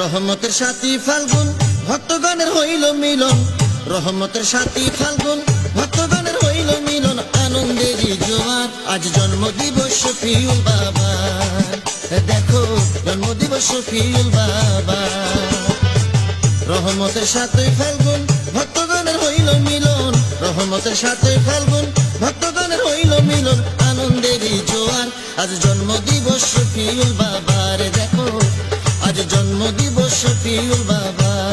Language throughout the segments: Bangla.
রহমতের সাথী ফাল্গুন, ভক্তগণের হইল মিলন। রহমতের সাথী ফাল্গুন, ভক্তগণের হইল মিলন। আনন্দেরই জোয়ার, আজ জন্মদিবস শফিউল বাবা দেখো, জন্মদিবস শফিউল বাবা রহমতের সাথে ফাল্গুন, ভক্তগণের হইল মিলন। রহমতের সাথে ফাল্গুন, ভক্তগণের হইল মিলন। আনন্দেরই জোয়ার, আজ জন্ম দিবস জন্ম দিবস শফিউল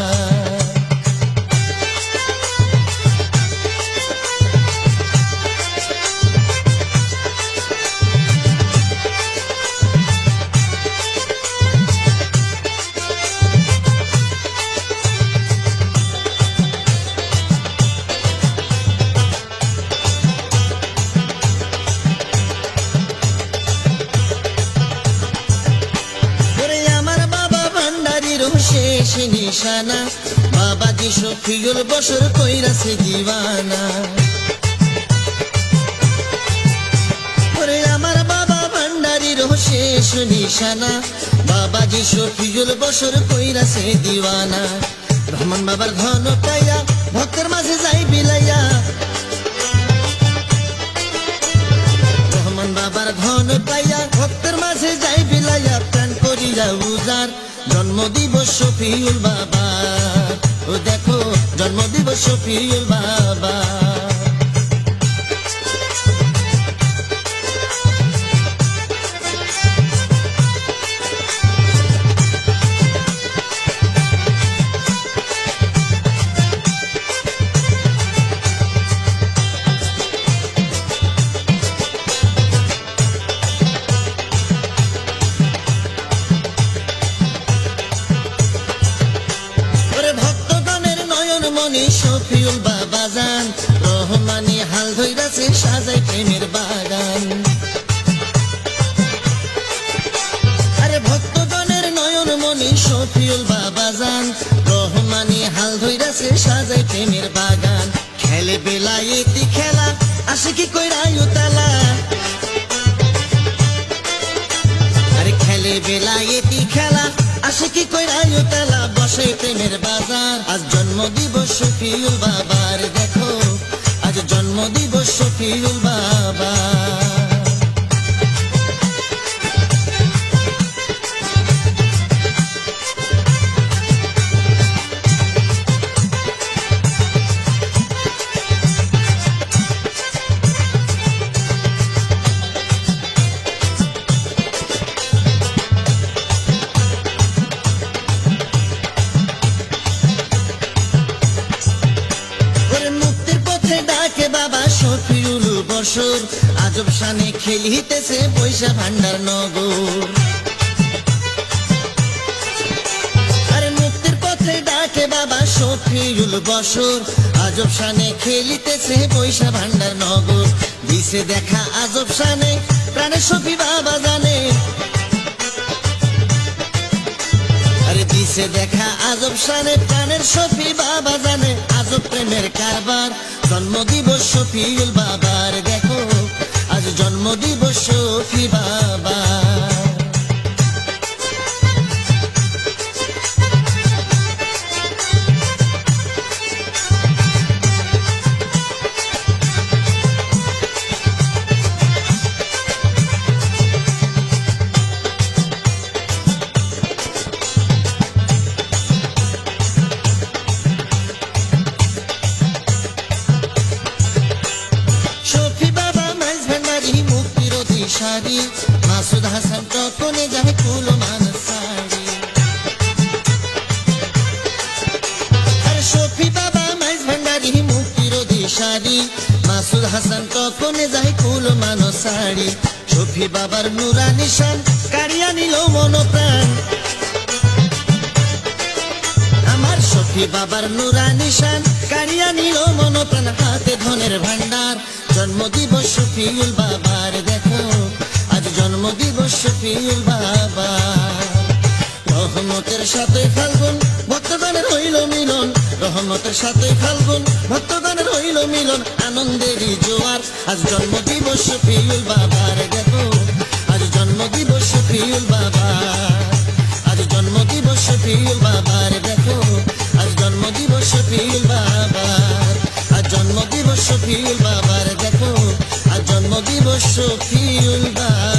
নিশানা বাবাজি শফিউল বসর কইরাছে দিওয়ানা আমার বাবা ভান্ডারির শেষ নিশানা। বাবাজি শফিউল বসর কইরাছে দিওয়ানা রহমান বাবার ধন পাইয়া, ভক্তের মাঝে যাই বিলাইয়া। রহমান বাবার ধন পাইয়া, ভক্তের মাঝে যাই বিলাইয়া, প্রাণ করিয়া উজার জন্ম দিবস শফিউল বাবা। ও দেখো জন্মদিবস শফিউল বাবা। শফিউল বাবা রহমানি হাল ধইরাছে, সাজাই প্রেমের বাগান। আরে ভক্তগণের নয়ন মনি শফিউল বাবা রহমানি হাল ধইরাছে, সাজাই প্রেমের বাগান। খেলে খেলা আসে কি কইরায়ু তালা আরে খেলে বেলায়েতি খেলা আসে কি কইরায়ু বসে প্রেমের বাজার। আজ জন্ম দিবস শফিউল বাবার দেখো। আজ জন্ম দিবস শফিউল বাবা শফিউল আজব শানে খেলিতেছে পয়সা ভান্ডার নগর। বাবা বসর, আজব খেলিতেছে পয়সা ভান্ডার নগর। দিছে দেখা আজব শানে, প্রাণে বাবা জানে। দিছে দেখা আজব প্রাণের শফি বাবা জানে। আজব প্রেমের কারবার জন্ম দিবস শফিউল বাবার আজ জন্মদিবস দিবস শফি বাবা হাসান টকনে যাই কুল মান সারি শফি বাবার নুরা নিশান কারিয়া নিল মন প্রাণ। আমার সখী বাবার নুরা নিশান কারিয়া নিল মন প্রাণ। হাতে ধনের ভান্ডার জন্ম দিবস শফিউল বাবার দেখো। আজ জন্ম দিবস শফিউল বাবা রহমতের সাথে ফাল্গুন, ভক্তগণের হইল মিলন। রহমতের সাথে ফাল্গুন, ভক্তগণের হইল মিলন, আনন্দেরই জোয়ার। আজ জন্ম দিবস পিউল বাবার গেল আজ জন্ম দিবস পিউল বাবা আজ জন্ম দিবস পিউল বাবার দেখো আজ জন্ম দিবস পিউল বাবার। আজ জন্ম দিবস পিউল বাবার দেখো আজ জন্ম দিবস পিউল বাবা